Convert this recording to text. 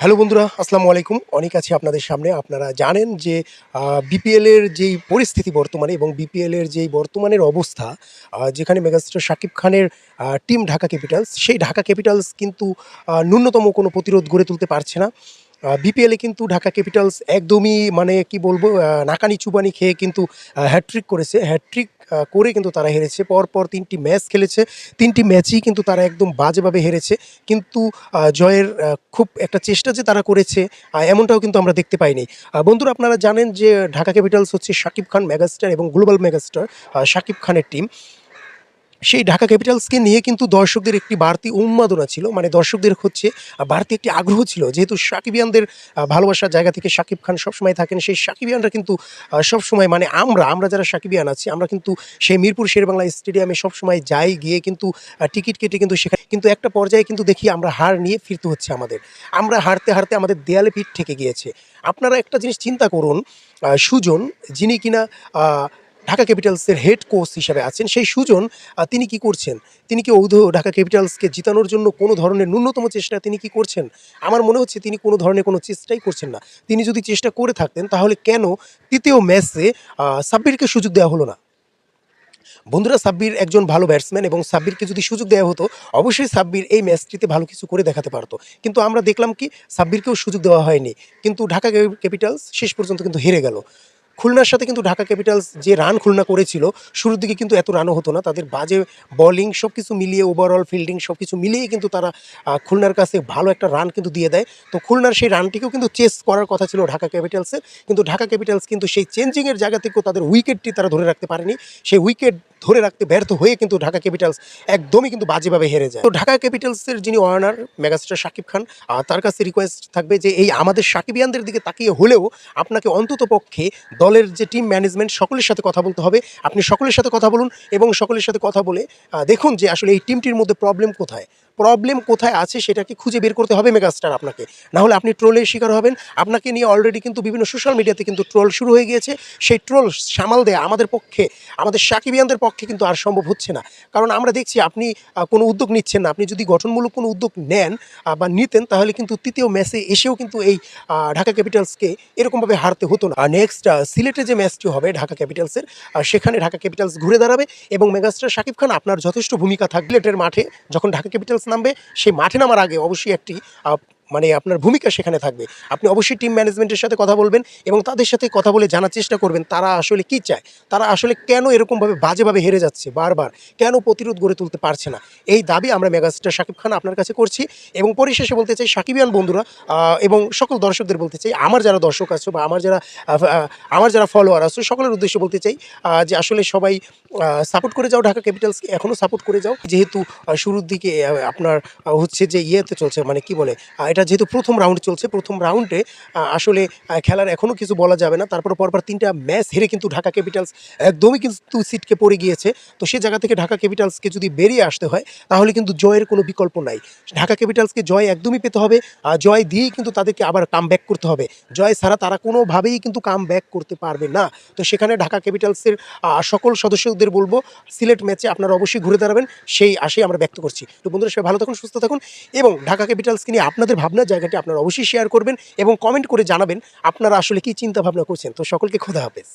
Hello বন্ধুরা, আসসালামু আলাইকুম। অনেক আছে আপনাদের সামনে। আপনারা জানেন যে বিপিএলের যেই পরিস্থিতি বর্তমানে এবং বিপিএলের যেই বর্তমানের অবস্থা যেখানে মেগাস্টার শাকিব খানের টিম ঢাকা ক্যাপিটালস, সেই ঢাকা ক্যাপিটালস কিন্তু ন্যূনতম কোনো প্রতিরোধ গড়ে তুলতে পারছে না। বিপিএলে কিন্তু ঢাকা ক্যাপিটালস একদমই মানে কি বলব নাকানি চুবানি খেয়ে কিন্তু হ্যাট্রিক করেছে। হ্যাট্রিক করে কিন্তু তারা হেরেছে। পরপর তিনটি ম্যাচ খেলেছে। তিনটি ম্যাচই কিন্তু তারা একদম বাজেভাবে হেরেছে। কিন্তু জয়ের খুব একটা চেষ্টা যে তারা করেছে এমনটাও কিন্তু আমরা দেখতে পাইনি। বন্ধুরা, আপনারা জানেন যে ঢাকা ক্যাপিটালস হচ্ছে শাকিব খান মেগাস্টার এবং গ্লোবাল মেগাস্টার শাকিব খানের টিম সেই ঢাকা ক্যাপিটালসকে নিয়ে কিন্তু দর্শকদের একটি বাড়তি উন্মাদনা ছিল। মানে দর্শকদের হচ্ছে বাড়তি একটি আগ্রহ ছিল। যেহেতু সাকিবিয়ানদের ভালোবাসার জায়গা থেকে শাকিব খান সবসময় থাকেন, সেই সাকিবিয়ানরা কিন্তু সবসময় মানে আমরা আমরা যারা সাকিবিয়ান আছি, আমরা কিন্তু সেই মিরপুর শেরবাংলা স্টেডিয়ামে সবসময় যাই, গিয়ে কিন্তু টিকিট কেটে কিন্তু সেখানে, কিন্তু একটা পর্যায়ে কিন্তু দেখি আমরা হার নিয়ে ফিরতে হচ্ছে আমাদের। আমরা হারতে হারতে আমাদের দেয়ালে পিঠ থেকে গিয়েছে। আপনারা একটা জিনিস চিন্তা করুন সুজন, যিনি কিনা ঢাকা ক্যাপিটালসের হেড কোচ হিসেবে আছেন। সেই সুজন তিনি কি করছেন? তিনি কি ঔধ ঢাকা ক্যাপিটালসকে জিতানোর জন্য কোনো ধরনের ন্যূনতম চেষ্টা তিনি কি করছেন? আমার মনে হচ্ছে তিনি কোনো ধরনের কোনো চেষ্টাই করছেন না। তিনি যদি চেষ্টা করে থাকতেন, তাহলে কেন তৃতীয় ম্যাচে সাব্বিরকে সুযোগ দেওয়া হলো না? বন্ধুরা, সাব্বির একজন ভালো ব্যাটসম্যান এবং সাব্বিরকে যদি সুযোগ দেওয়া হতো, অবশ্যই সাব্বির এই ম্যাচটিতে ভালো কিছু করে দেখাতে পারতো। কিন্তু আমরা দেখলাম কি, সাব্বিরকেও সুযোগ দেওয়া হয়নি। কিন্তু ঢাকা ক্যাপিটালস শেষ পর্যন্ত কিন্তু হেরে গেল। খুলনার সাথে কিন্তু ঢাকা ক্যাপিটালস যে রান খুলনা করেছিল, শুরুর দিকে কিন্তু এত রানও হতো না। তাদের বাজে বলিং সব কিছু মিলিয়ে ওভারঅল ফিল্ডিং সব কিছু মিলিয়ে কিন্তু তারা খুলনার কাছে ভালো একটা রান কিন্তু দিয়ে দেয়। তো খুলনার সেই রানটিকেও কিন্তু চেস করার কথা ছিল ঢাকা ক্যাপিটালসের। কিন্তু ঢাকা ক্যাপিটালস কিন্তু সেই চেঞ্জিংয়ের জায়গা থেকেও তাদের উইকেটটি তারা ধরে রাখতে পারেনি। সেই উইকেট ধরে রাখতে ব্যর্থ হয়ে কিন্তু ঢাকা ক্যাপিটালস একদমই কিন্তু বাজেভাবে হেরে যায়। তো ঢাকা ক্যাপিটালসের যিনি ওয়ার্নার, মেগাস্টার শাকিব খান তার কাছে রিকোয়েস্ট থাকবে যে এই আমাদের সাকিবিয়ানদের দিকে তাকিয়ে হলেও আপনাকে অন্তত পক্ষে দলের যে টিম ম্যানেজমেন্ট সকলের সাথে কথা বলতে হবে। আপনি সকলের সাথে কথা বলুন এবং সকলের সাথে কথা বলে দেখুন যে আসলে এই টিমটির মধ্যে প্রবলেম কোথায়। প্রবলেম কোথায় আছে সেটাকে খুঁজে বের করতে হবে মেগাস্টার আপনাকে। না হলে আপনি ট্রোলের শিকার হবেন। আপনাকে নিয়ে অলরেডি কিন্তু বিভিন্ন সোশ্যাল মিডিয়াতে কিন্তু ট্রোল শুরু হয়ে গিয়েছে। সেই ট্রোল সামাল দেয়া আমাদের পক্ষে, আমাদের সাকিবিয়ানদের পক্ষে কিন্তু আর সম্ভব হচ্ছে না। কারণ আমরা দেখছি আপনি কোনো উদ্যোগ নিচ্ছেন না। আপনি যদি গঠনমূলক কোনো উদ্যোগ নেন বা নিতেন, তাহলে কিন্তু তৃতীয় ম্যাচে এসেও কিন্তু এই ঢাকা ক্যাপিটালসকে এরকমভাবে হারতে হতো না। আর নেক্সট সিলেটে যে ম্যাচটি হবে ঢাকা ক্যাপিটালসের সেখানে ঢাকা ক্যাপিটালস ঘুরে দাঁড়াবে এবং মেগাস্টার শাকিব খান আপনার যথেষ্ট ভূমিকা থাকবে। সিলেটের মাঠে যখন ঢাকা ক্যাপিটালস নামবে সেই মাঠে নামার আগে অবশ্যই একটি মানে আপনার ভূমিকা সেখানে থাকবে। আপনি অবশ্যই টিম ম্যানেজমেন্টের সাথে কথা বলবেন এবং তাদের সাথে কথা বলে জানার চেষ্টা করবেন তারা আসলে কি চায়। তারা আসলে কেন এরকমভাবে বাজেভাবে হেরে যাচ্ছে বারবার? কেন প্রতিরোধ গড়ে তুলতে পারছে না? এই দাবি আমরা মেগাস্টার শাকিব খান আপনার কাছে করছি এবং পরিশেষে বলতে চাই, সাকিবিয়ান বন্ধুরা এবং সকল দর্শকদের বলতে চাই, আমার যারা দর্শক আছে বা আমার যারা আমার যারা ফলোয়ার আছে, সকলের উদ্দেশ্যে বলতে চাই যে আসলে সবাই সাপোর্ট করে যাও ঢাকা ক্যাপিটালসকে এখনও সাপোর্ট করে যাও। যেহেতু শুরুর দিকে আপনার হচ্ছে যে ইয়েতে চলছে মানে কি বলে এটা যেহেতু প্রথম রাউন্ড চলছে, প্রথম রাউন্ডে আসলে খেলার এখনও কিছু বলা যাবে না। তারপর পরপর তিনটা ম্যাচ হেরে কিন্তু ঢাকা ক্যাপিটালস একদমই কিন্তু সিটকে পড়ে গিয়েছে। তো সে জায়গা থেকে ঢাকা ক্যাপিটালসকে যদি বেরিয়ে আসতে হয়, তাহলে কিন্তু জয়ের কোনো বিকল্প নাই। ঢাকা ক্যাপিটালসকে জয় একদমই পেতে হবে জয় দিয়েই কিন্তু তাদেরকে আবার কাম ব্যাক করতে হবে। জয় ছাড়া তারা কোনোভাবেই কিন্তু কাম ব্যাক করতে পারবে না। তো সেখানে ঢাকা ক্যাপিটালসের সকল সদস্যদের বলব, সিলেট ম্যাচে আপনারা অবশ্যই ঘুরে দাঁড়াবেন, সেই আশাই আমরা ব্যক্ত করছি। তো বন্ধুরা, সবাই ভালো থাকুন, সুস্থ থাকুন, এবং ঢাকা ক্যাপিটালসকে নিয়ে আপনাদের ভাবনার জায়গাটি আপনারা অবশ্যই শেয়ার করবেন এবং কমেন্ট করে জানাবেন আপনারা আসলে কি চিন্তা ভাবনা করছেন। তো সকলকে খোদা হাফেজ।